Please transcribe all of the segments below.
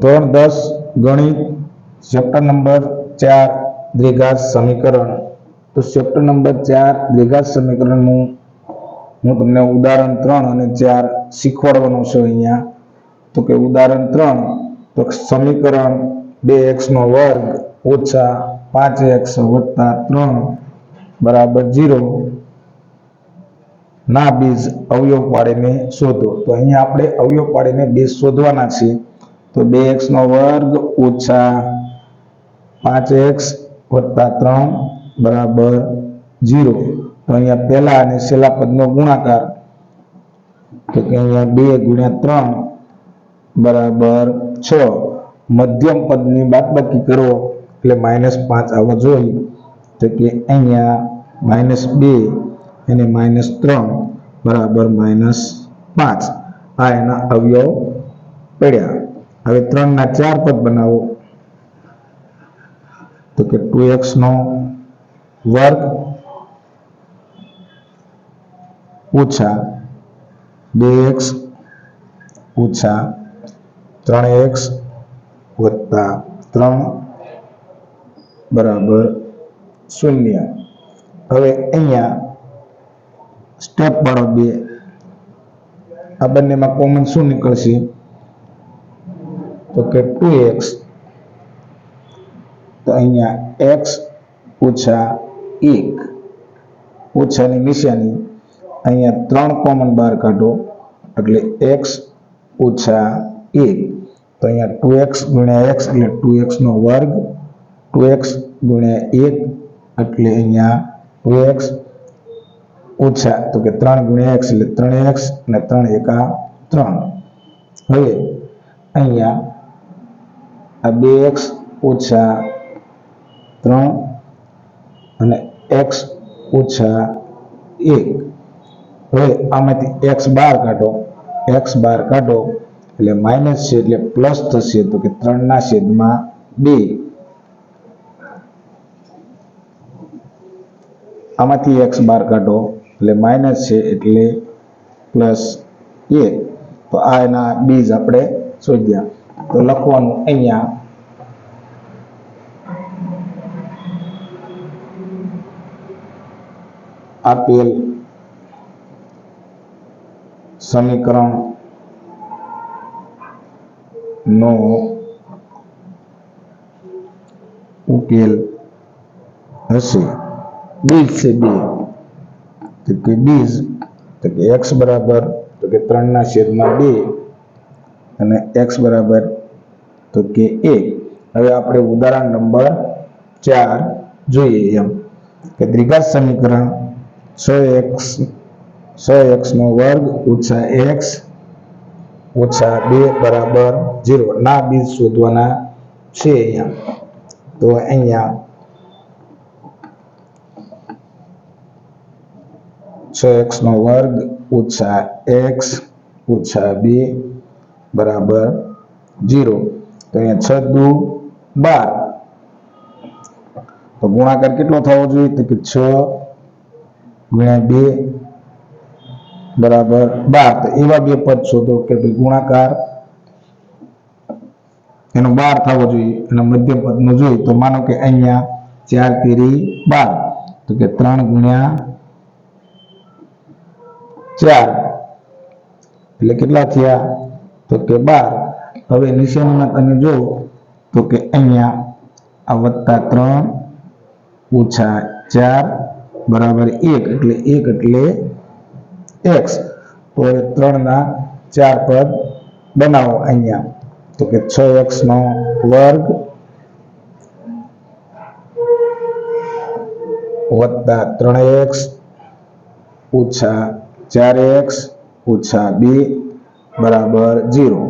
ધોરણ દસ ગણિત ચેપ્ટર નંબર ચાર, દ્વિઘાત સમીકરણ. તો ચેપ્ટર નંબર ચાર, દ્વિઘાત સમીકરણનું હું તમને ઉદાહરણ ત્રણ અને ચાર શીખવાડવાનું છું અહીંયા. તો કે ઉદાહરણ ત્રણ, તો સમીકરણ બે એક્સનો વર્ગ ઓછા પાંચ એક્સ વત્તા ત્રણ બરાબર જીરો. ના બીજ અવયવ પાડીને શોધો. તો અહીંયા આપણે અવયવ પાડીને બીજ શોધવાના છે તો બે એક્સ નો વર્ગ ઓછા પાંચ એક્સ વત્તા ત્રણ બરાબર જીરો તો અહીંયા પહેલા અને છેલ્લા પદનો ગુણાકાર. તો કે અહીંયા બે ગુણ્યા ત્રણ બરાબર છ. મધ્યમ પદની બાદબાકી કરો એટલે માઇનસ પાંચ આવો જોઈએ. તો કે અહીંયા માઇનસ બે અને માઇનસ ત્રણ બરાબર માઇનસ પાંચ. આ એના અવયવ પડ્યા. હવે ત્રણના ચાર પદ બનાવો. તો કે ટુ નો વર્ગ ઓછા બે એક્સ ઓછા ત્રણ એક્સ વત્તા ત્રણ બરાબર શૂન્ય. હવે અહીંયા સ્ટેપ પાડો બે. આ બંનેમાં કોમન શું નીકળશે? તો કે ટુ એક્સ તો અહીંયા એક્સ ઓછા એક. ઓછાની નિશાની અહીંયા ત્રણ કોમન બહાર કાઢો, એટલે એક્સ ઓછા એક. તો અહીંયા ટુ એક્સ ગુણ્યા એક્સ એટલે ટુ એક્સ નો વર્ગ ટુ એક્સ ગુણ્યા એક, એટલે અહીંયા ટુ એક્સ ઓછા તો કે ત્રણ ગુણ્યા એક્સ એટલે ત્રણ એક્સ અને ત્રણ એકા ત્રણ. હવે અહીંયા આ બે એક્સ ઓછા ત્રણ અને એક્સ ઓછા એક. હવે આમાંથી એક્સ બાર કાઢો. એક્સ બાર કાઢો એટલે માઇનસ છે એટલે પ્લસ થશે તો કે ત્રણના છેદમાં બે. આમાંથી એક્સ બાર કાઢો એટલે માઇનસ છે એટલે પ્લસ એક. તો આ એના બીજ આપણે શોધ્યા. તો લખવાનું અહીંયા આપેલ સમીકરણ નો ઉકેલ હશે. બીજ છે બે તો કે બીજ તો કે એક્સ બરાબર, તો કે ત્રણના છેદમાં બે, અને એક્સ બરાબર, તો કે એક. હવે આપણે ઉદાહરણ નંબર ચાર જોઈએ એમ. કે દ્વિઘાત સમીકરણ છ એક્સ છ એક્સ નો વર્ગ ઓછા એક્સ ઓછા બે બરાબર ઝીરો. ના બીજ શોધવાના છે અહીંયા. તો અહીંયા છ એક્સ નો વર્ગ ઓછા એક્સ ઓછા બે બરાબર ઝીરો. તો અહીંયા છ દુ બાર. તો ગુણાકાર કેટલો થવો જોઈએ? તો કે છ ગુણ્યા બે બરાબર બાર. તો એવા બે પદ શોધો કે ભાઈ ગુણાકાર એનો બાર થવો જોઈએ અને મધ્યમ પદનો જોઈએ. તો માનો કે અહીંયા ચાર તેરી બાર. તો કે ત્રણ ગુણ્યા ચાર. એટલે કેટલા થયા? તો કે બાર. હવે નિશાનીમાં તમે જો, તો કે અહીંયા આ વત્તા ત્રણ ઓછા ચાર બરાબર એક, એટલે એક એટલે એક્સ. તો ત્રણના ચાર પદ બનાવો અહીંયા. તો કે છ એક્સ નો વર્ગ વત્તા ત્રણ એક્સ ઓછા ચાર એક્સ ઓછા બે બરાબર ઝીરો.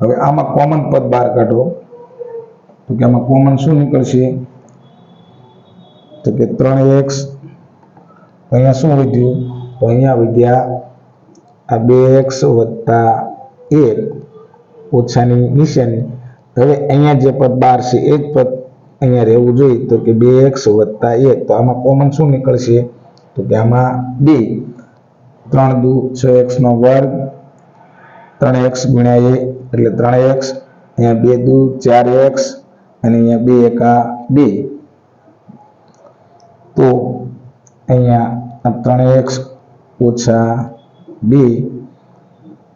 હવે આમાં કોમન પદ બહાર કાઢો. તો કે આમાં કોમન શું નીકળશે? તો કે ત્રણ એક્સ અહીંયા શું વધ્યું? તો અહીંયા વધ્યા આ બે એક્સ વત્તા એક, ઓછાની નિશાની. હવે અહીંયા જે પદ બાર છે, એ જ પદ અહીંયા રહેવું જોઈએ. તો કે બે એક્સ વત્તા એક, તો આમાં કોમન શું નીકળશે? તો કે આમાં બે ત્રણ દુ છ એક્સ નો વર્ગ, ત્રણ એક્સ ગુણ્યા એ, એટલે ત્રણ એક્સ અહીંયા બે દુ, ચાર એક્સ અને અહીંયા બે એકા બે. તો અહીંયા ત્રણ એક્સ ઓછા બે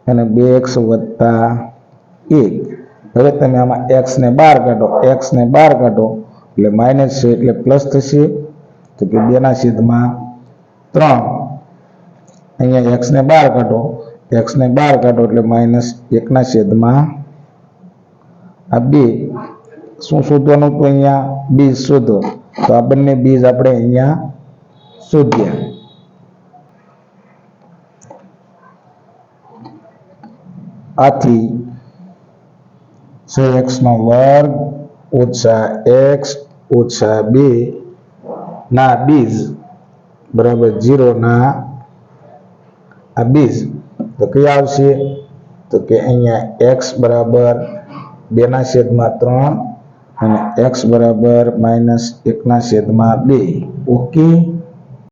અને બે એક્સ વત્તા એક. હવે તમે આમાં એક્સને બાર કાઢો. એક્સને બાર કાઢો. એટલે માઇનસ છે એટલે પ્લસ થશે. તો કે બેના છેદમાં ત્રણ. અહીંયા એક્સને બાર કાઢો. એક્સને બાર કાઢો એટલે માઇનસ એકના છેદમાં આ બે. શું શોધવાનું તો અહીંયા? બી શોધો. તો આ બંને બીજ આપણે અહીંયા શોધ્યા. આથી છ એક્સ નો વર્ગ ઓછા એક્સ ઓછા બે ના બીજ, બરાબર જીરોના આ બીજ. તો કયા આવશે? તો કે અહીંયા એક્સ બરાબર બેના છેદમાં ત્રણ અને એક્સ બરાબર માઇનસ એકના છેદમાં બે. ઓકે